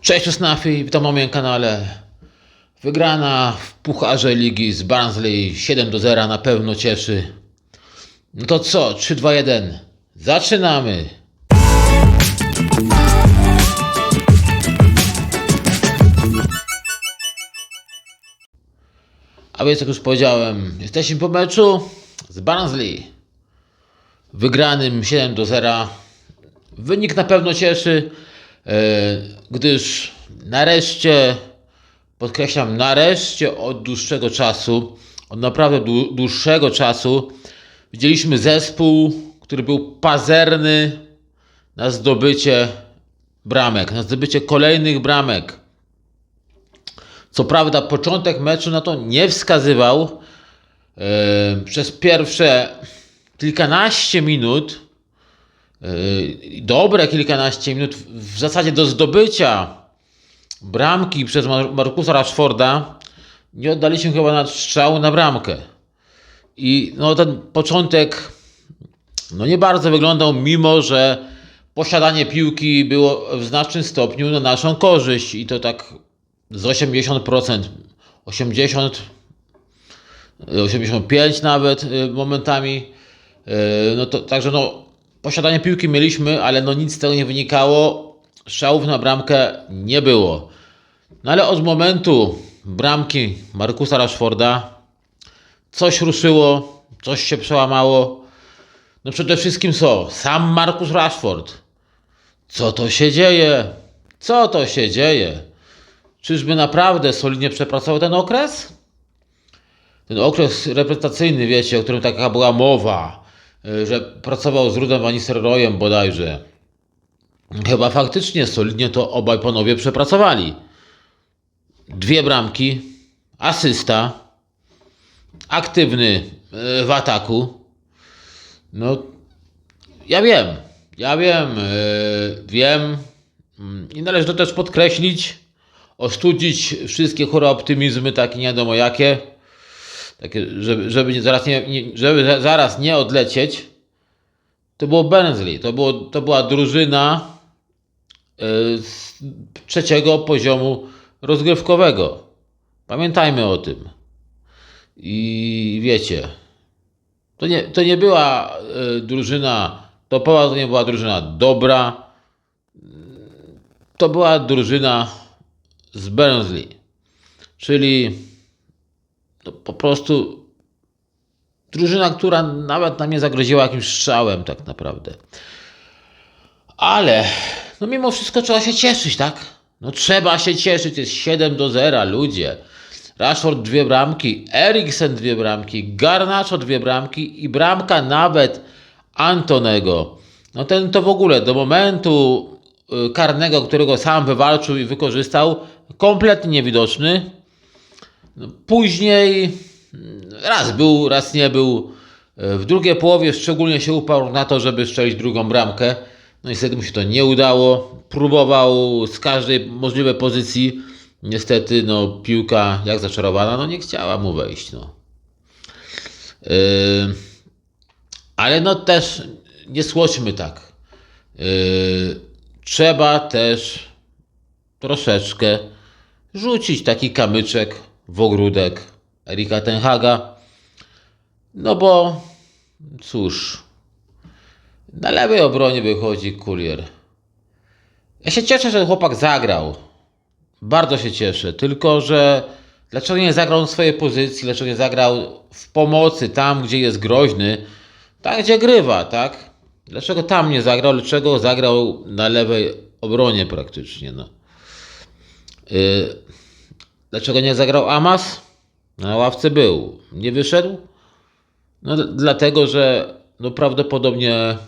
Cześć Usnafi, witam na moim kanale. Wygrana w Pucharze Ligi z Barnsley 7 do 0 na pewno cieszy. No to co, 3-2-1. Zaczynamy! A więc jak już powiedziałem, jesteśmy po meczu z Barnsley. Wygranym 7 do 0. Wynik na pewno cieszy, gdyż nareszcie, podkreślam, nareszcie od dłuższego czasu, od naprawdę dłu- dłuższego czasu, widzieliśmy zespół, który był pazerny na zdobycie bramek, na zdobycie kolejnych bramek. Co prawda, początek meczu na to nie wskazywał. E, przez pierwsze kilkanaście minut, e, dobre kilkanaście minut, w zasadzie do zdobycia bramki przez Mar- Markusa Rashforda, nie oddaliśmy chyba nawet strzału na bramkę. I no, ten początek no, nie bardzo wyglądał, mimo że posiadanie piłki było w znacznym stopniu na naszą korzyść i to tak z 80%, 80, 85 nawet y, momentami. Y, No to, także no, posiadanie piłki mieliśmy, ale no nic z tego nie wynikało. Strzałów na bramkę nie było. No ale od momentu bramki Markusa Rashforda coś ruszyło, coś się przełamało. No przede wszystkim co? Sam Markus Rashford. Co to się dzieje? Co to się dzieje? Czyżby naprawdę solidnie przepracował ten okres? Ten okres reprezentacyjny, wiecie, o którym taka była mowa, że pracował z Rudem Van Nistelrooyem bodajże. Chyba faktycznie solidnie to obaj panowie przepracowali. Dwie bramki, asysta, aktywny y, w ataku. No, ja wiem, ja wiem, yy, wiem mm, i należy to też podkreślić, ostudzić wszystkie chore optymizmy, takie nie wiadomo jakie, takie, żeby, żeby zaraz nie, żeby za- zaraz nie odlecieć. To było Barnsley, to, było, to była drużyna yy, z trzeciego poziomu rozgrywkowego. Pamiętajmy o tym. I wiecie, to nie, to nie była y, drużyna topowa, to nie była drużyna dobra. To była drużyna z Barnsley. Czyli no, po prostu drużyna, która nawet nam nie zagroziła jakimś strzałem tak naprawdę. Ale no mimo wszystko trzeba się cieszyć, tak? No trzeba się cieszyć, jest 7 do 0, ludzie. Rashford dwie bramki, Eriksen dwie bramki, Garnacho dwie bramki i bramka nawet Antonego. No ten to w ogóle do momentu y, karnego, którego sam wywalczył i wykorzystał, kompletnie niewidoczny. No, później mm, raz był, raz nie był. W drugiej połowie szczególnie się uparł na to, żeby strzelić drugą bramkę. No niestety mu się to nie udało. Próbował z każdej możliwej pozycji. Niestety no, piłka jak zaczarowana, no nie chciała mu wejść. No. Yy, ale no też nie słoćmy tak. Yy, trzeba też troszeczkę rzucić taki kamyczek w ogródek Erika Tenhaga. No bo cóż, na lewej obronie wychodzi Kurier. Ja się cieszę, że chłopak zagrał. Bardzo się cieszę. Tylko, że dlaczego nie zagrał na swojej pozycji, dlaczego nie zagrał w pomocy, tam gdzie jest groźny, tam gdzie grywa, tak? Dlaczego tam nie zagrał, dlaczego zagrał na lewej obronie praktycznie, no. Yy, dlaczego nie zagrał Amas? Na ławce był. Nie wyszedł? No dlatego, że no prawdopodobnie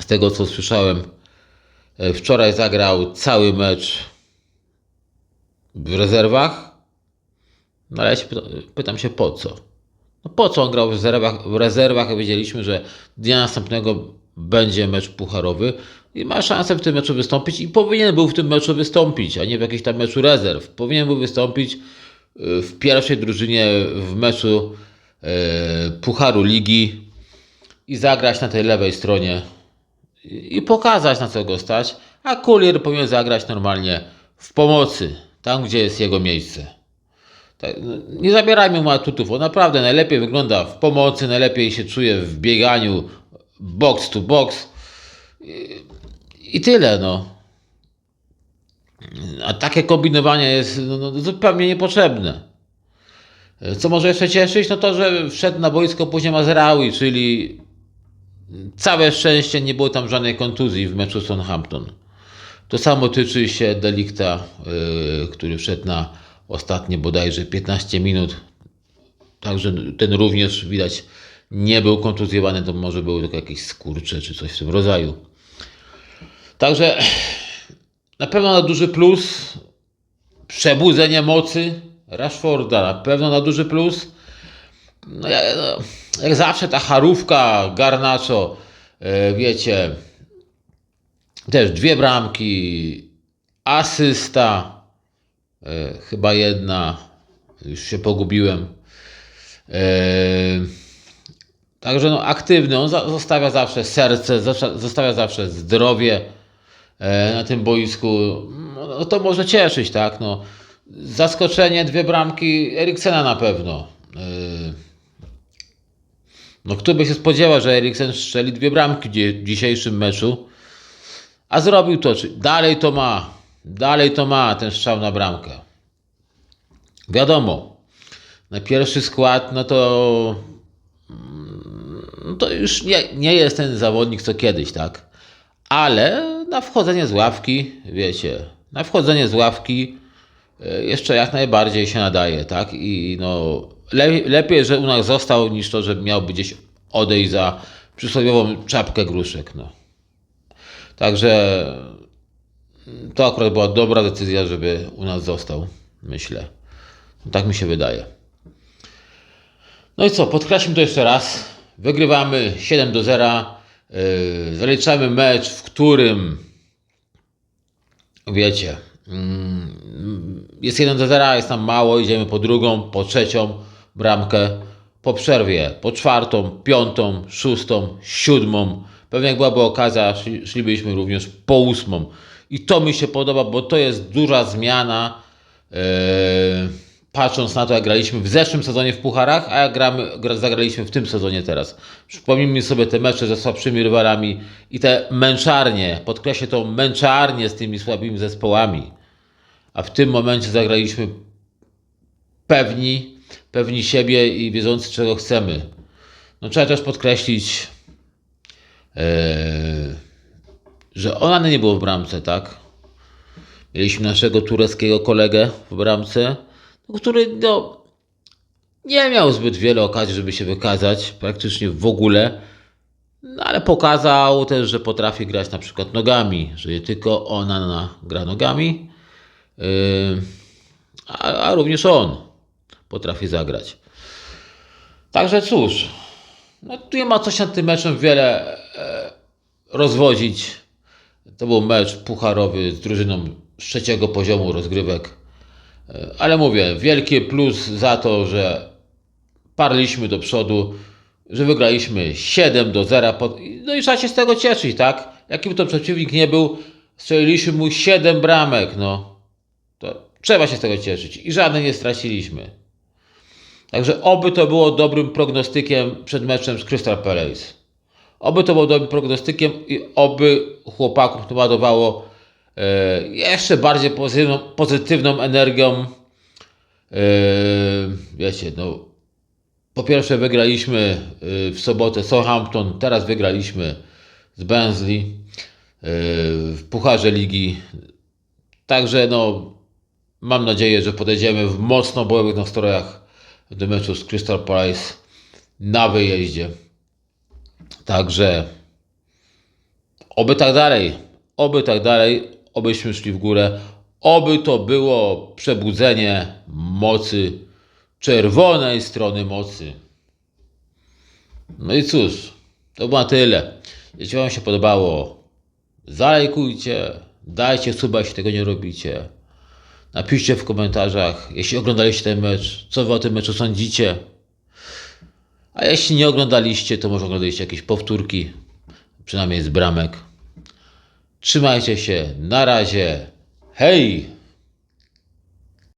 z tego co słyszałem, e, wczoraj zagrał cały mecz w rezerwach. No ale ja się pytam, się po co? No po co on grał w rezerwach? W rezerwach wiedzieliśmy, że dnia następnego będzie mecz pucharowy i ma szansę w tym meczu wystąpić i powinien był w tym meczu wystąpić, a nie w jakimś tam meczu rezerw. Powinien był wystąpić y, w pierwszej drużynie w meczu e, Pucharu Ligi i zagrać na tej lewej stronie i i pokazać na co go stać, a Kulier powinien zagrać normalnie w pomocy, tam gdzie jest jego miejsce. Tak, no, nie zabierajmy mu atutów, on naprawdę najlepiej wygląda w pomocy, najlepiej się czuje w bieganiu box to box i, tyle, no. A takie kombinowanie jest no, no, zupełnie niepotrzebne. Co może jeszcze cieszyć, no to, że wszedł na boisko później Mazraoui, czyli całe szczęście nie było tam żadnej kontuzji w meczu Southampton. To samo tyczy się Delikta, yy, który wszedł na ostatnie bodajże 15 minut. Także ten również widać nie był kontuzjowany, to może były tylko jakieś skurcze czy coś w tym rodzaju. Także na pewno na duży plus przebudzenie mocy Rashforda, na pewno na duży plus. No, ja, no, jak zawsze ta charówka Garnacho, e, wiecie, też dwie bramki, asysta, e, chyba jedna, już się pogubiłem. E, Także no, aktywny, on zostawia zawsze serce, zostawia zawsze zdrowie e, na tym boisku. No, to może cieszyć, tak? No, zaskoczenie, dwie bramki Eriksena na pewno. E, no, kto by się spodziewał, że Eriksen strzeli dwie bramki w dzisiejszym meczu, a zrobił to. Czy dalej to ma, dalej to ma ten strzał na bramkę. Wiadomo, na pierwszy skład, no to no to już nie, nie jest ten zawodnik co kiedyś, tak? Ale na wchodzenie z ławki, wiecie, na wchodzenie z ławki e, jeszcze jak najbardziej się nadaje, tak? I no, le, lepiej, że u nas został, niż to, że miałby gdzieś odejść za przysłowiową czapkę gruszek, no. Także to akurat była dobra decyzja, żeby u nas został, myślę. Tak mi się wydaje. No i co, podkreślmy to jeszcze raz. Wygrywamy 7 do 0. Yy, zaliczamy mecz, w którym wiecie, mm, jest 1 do 0, jest tam mało, idziemy po drugą, po trzecią bramkę, po przerwie, po czwartą, piątą, szóstą, siódmą. Pewnie jak byłaby okazja, szli, szlibyśmy również po ósmą. I to mi się podoba, bo to jest duża zmiana. Yy, patrząc na to, jak graliśmy w zeszłym sezonie w pucharach, a jak gramy, gra, zagraliśmy w tym sezonie teraz. Przypomnijmy sobie te mecze ze słabszymi rywalami i te męczarnie, podkreślę tą męczarnię z tymi słabymi zespołami. A w tym momencie zagraliśmy pewni, pewni siebie i wiedzący, czego chcemy. No, trzeba też podkreślić, ee, że Onany nie było w bramce, tak? Mieliśmy naszego tureckiego kolegę w bramce, który no, nie miał zbyt wiele okazji, żeby się wykazać, praktycznie w ogóle, no, ale pokazał też, że potrafi grać na przykład nogami, że nie tylko ona gra nogami, yy, a, a również on potrafi zagrać. Także cóż, no, tu nie ma coś nad tym meczem wiele e, rozwodzić. To był mecz pucharowy z drużyną z trzeciego poziomu rozgrywek. Ale mówię, wielkie plus za to, że parliśmy do przodu, że wygraliśmy 7 do 0. No i trzeba się z tego cieszyć, tak? Jaki by to przeciwnik nie był, strzeliliśmy mu 7 bramek, no. To trzeba się z tego cieszyć i żadnej nie straciliśmy. Także oby to było dobrym prognostykiem przed meczem z Crystal Palace. Oby to było dobrym prognostykiem i oby chłopaków naładowało E, jeszcze bardziej pozytywną, pozytywną energią. E, wiecie, no, po pierwsze wygraliśmy e, w sobotę Southampton, teraz wygraliśmy z Bensley w Pucharze Ligi. Także no, mam nadzieję, że podejdziemy w mocno bojowych nastrojach do meczu z Crystal Palace na wyjeździe. Także oby tak dalej, oby tak dalej obyśmy szli w górę. Oby to było przebudzenie mocy, czerwonej strony mocy. No i cóż, to było na tyle. Jeśli Wam się podobało, zalajkujcie, dajcie suba, jeśli tego nie robicie. Napiszcie w komentarzach, jeśli oglądaliście ten mecz, co Wy o tym meczu sądzicie. A jeśli nie oglądaliście, to może oglądaliście jakieś powtórki, przynajmniej z bramek. Trzymajcie się. Na razie. Hej!